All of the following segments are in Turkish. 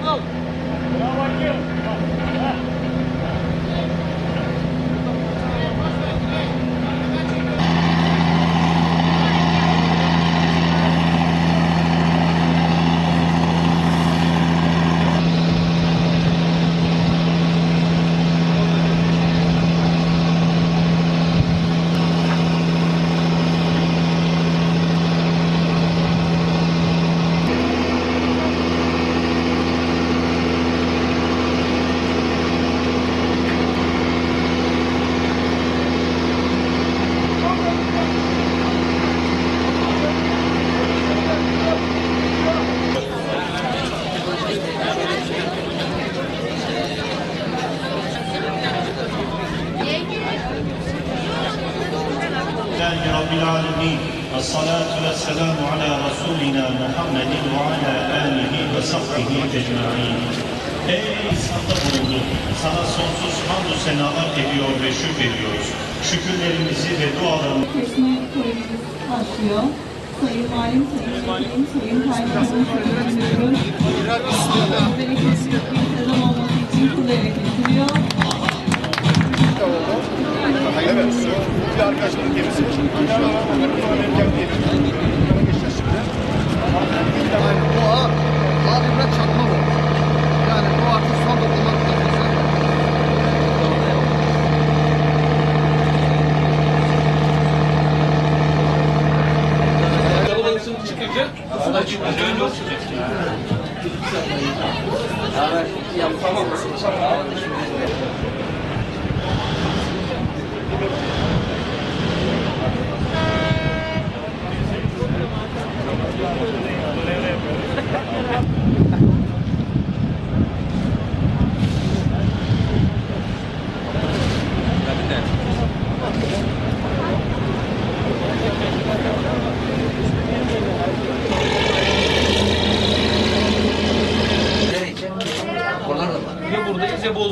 Bravo. Bravo. لله رب العالمين الصلاة والسلام على رسولنا محمد وعلى آله وصحبه أجمعين Ey İslam'da bulundu. Sana sonsuz hamdü senalar ediyor ve şükrediyoruz. Şükürlerimizi ve dualarımızı Kesme törenimiz başlıyor. Sayın Valim, Sayın Vekilim, Sayın Kaymakamım söylüyoruz. Bereketli bir sezon olması için kul ele getiriyor. Evet. Bir arkadaşların gemisi. Şu an Amerikan gemi. Ona geçeceğiz şimdi. Bu ağ, ağ bir biraz çatma bu. Yani bu artık son dokunma noktası. Ya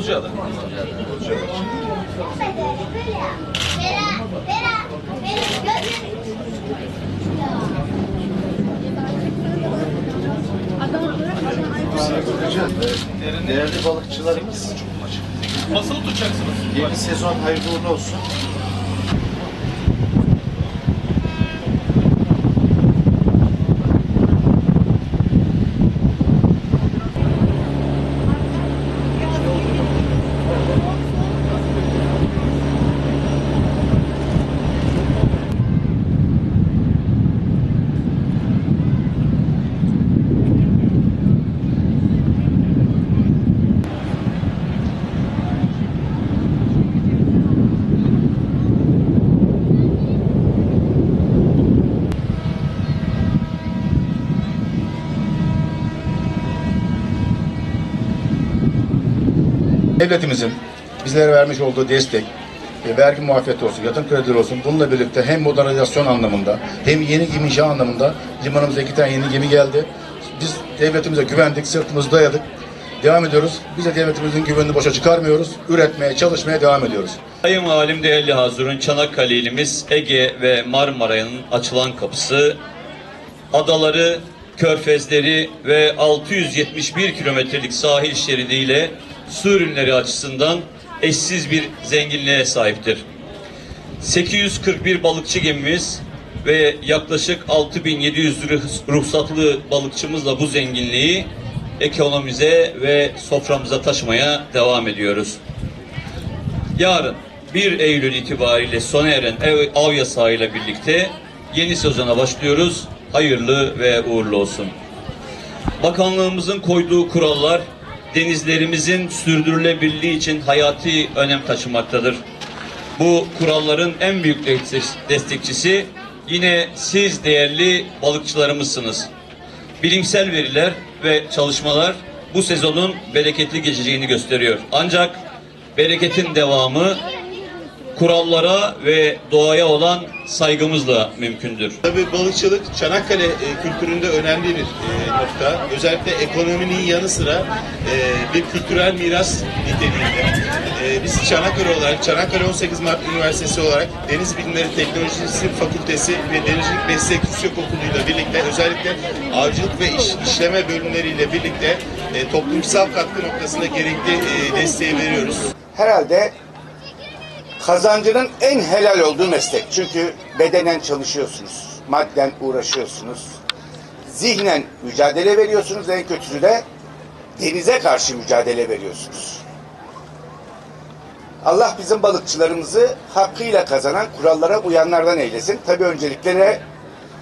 Bozcaada. Bera, Değerli balıkçılarımız, Basılı tutacaksınız. yeni sezon hayırlı uğurlu olsun. Devletimizin bizlere vermiş olduğu destek, e, vergi muafiyeti olsun, yatırım kredileri olsun. Bununla birlikte hem modernizasyon anlamında hem yeni gemi inşa anlamında limanımıza iki tane yeni gemi geldi. Biz devletimize güvendik, sırtımızı dayadık. Devam ediyoruz. Biz de devletimizin güvenini boşa çıkarmıyoruz. Üretmeye, çalışmaya devam ediyoruz. Sayın Valim değerli hazırın Çanakkale ilimiz Ege ve Marmara'nın açılan kapısı, adaları, körfezleri ve 671 kilometrelik sahil şeridiyle su ürünleri açısından eşsiz bir zenginliğe sahiptir. 841 balıkçı gemimiz ve yaklaşık 6700 ruh- ruhsatlı balıkçımızla bu zenginliği ekonomimize ve soframıza taşımaya devam ediyoruz. Yarın 1 Eylül itibariyle sona eren ev, av yasağıyla birlikte yeni sezona başlıyoruz. Hayırlı ve uğurlu olsun. Bakanlığımızın koyduğu kurallar denizlerimizin sürdürülebilirliği için hayati önem taşımaktadır. Bu kuralların en büyük destek- destekçisi yine siz değerli balıkçılarımızsınız. Bilimsel veriler ve çalışmalar bu sezonun bereketli geçeceğini gösteriyor. Ancak bereketin devamı kurallara ve doğaya olan saygımızla mümkündür. Tabii balıkçılık Çanakkale e, kültüründe önemli bir e, nokta. Özellikle ekonominin yanı sıra e, bir kültürel miras niteliğinde. E, biz Çanakkale olarak, Çanakkale 18 Mart Üniversitesi olarak Deniz Bilimleri Teknolojisi Fakültesi ve Denizcilik Meslek Yüksek Okulu'yla birlikte özellikle avcılık ve iş, işleme bölümleriyle birlikte e, toplumsal katkı noktasında gerekli e, desteği veriyoruz. herhalde kazancının en helal olduğu meslek. Çünkü bedenen çalışıyorsunuz, madden uğraşıyorsunuz, zihnen mücadele veriyorsunuz, en kötüsü de denize karşı mücadele veriyorsunuz. Allah bizim balıkçılarımızı hakkıyla kazanan, kurallara uyanlardan eylesin. Tabii öncelikle de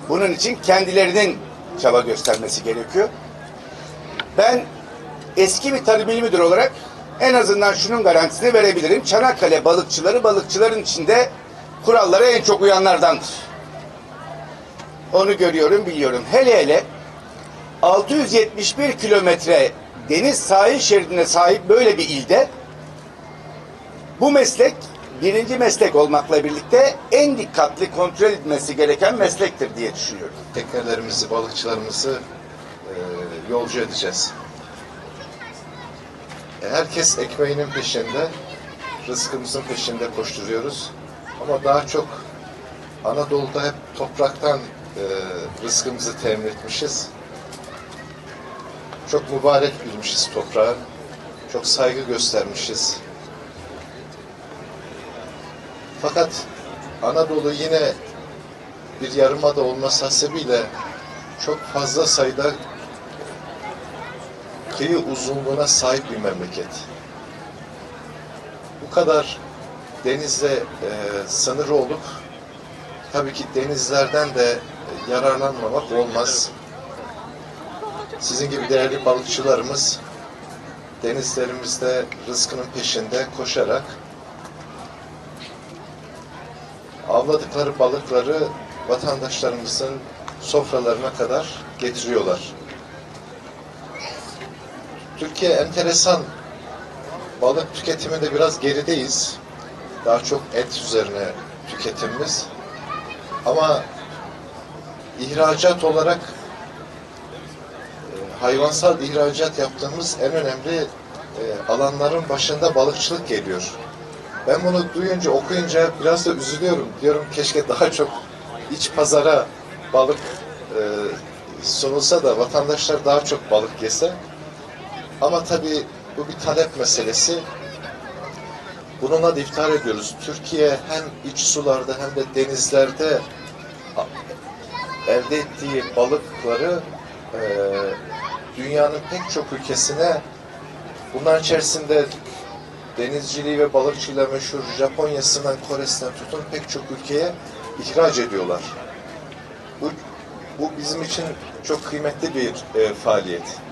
bunun için kendilerinin çaba göstermesi gerekiyor. Ben eski bir tarım il olarak en azından şunun garantisini verebilirim. Çanakkale balıkçıları balıkçıların içinde kurallara en çok uyanlardandır. Onu görüyorum, biliyorum. Hele hele 671 kilometre deniz sahil şeridine sahip böyle bir ilde bu meslek birinci meslek olmakla birlikte en dikkatli kontrol edilmesi gereken meslektir diye düşünüyorum. teknelerimizi, balıkçılarımızı e, yolcu edeceğiz. Herkes ekmeğinin peşinde, rızkımızın peşinde koşturuyoruz. Ama daha çok Anadolu'da hep topraktan e, rızkımızı temin etmişiz. Çok mübarek bilmişiz toprağı. Çok saygı göstermişiz. Fakat Anadolu yine bir yarımada olması hasebiyle çok fazla sayıda kıyı uzunluğuna sahip bir memleket. Bu kadar denizle e, sınırı olup tabii ki denizlerden de yararlanmamak olmaz. Sizin gibi değerli balıkçılarımız denizlerimizde rızkının peşinde koşarak avladıkları balıkları vatandaşlarımızın sofralarına kadar getiriyorlar. Türkiye enteresan balık tüketiminde biraz gerideyiz. Daha çok et üzerine tüketimimiz. Ama ihracat olarak e, hayvansal ihracat yaptığımız en önemli e, alanların başında balıkçılık geliyor. Ben bunu duyunca, okuyunca biraz da üzülüyorum. Diyorum keşke daha çok iç pazara balık e, sunulsa da vatandaşlar daha çok balık yese. Ama tabii bu bir talep meselesi. Bununla da iftihar ediyoruz. Türkiye hem iç sularda hem de denizlerde elde ettiği balıkları e, dünyanın pek çok ülkesine bunların içerisinde denizciliği ve balıkçıyla meşhur Japonya'sından Kore'sinden tutun pek çok ülkeye ihraç ediyorlar. Bu, bu bizim için çok kıymetli bir e, faaliyet.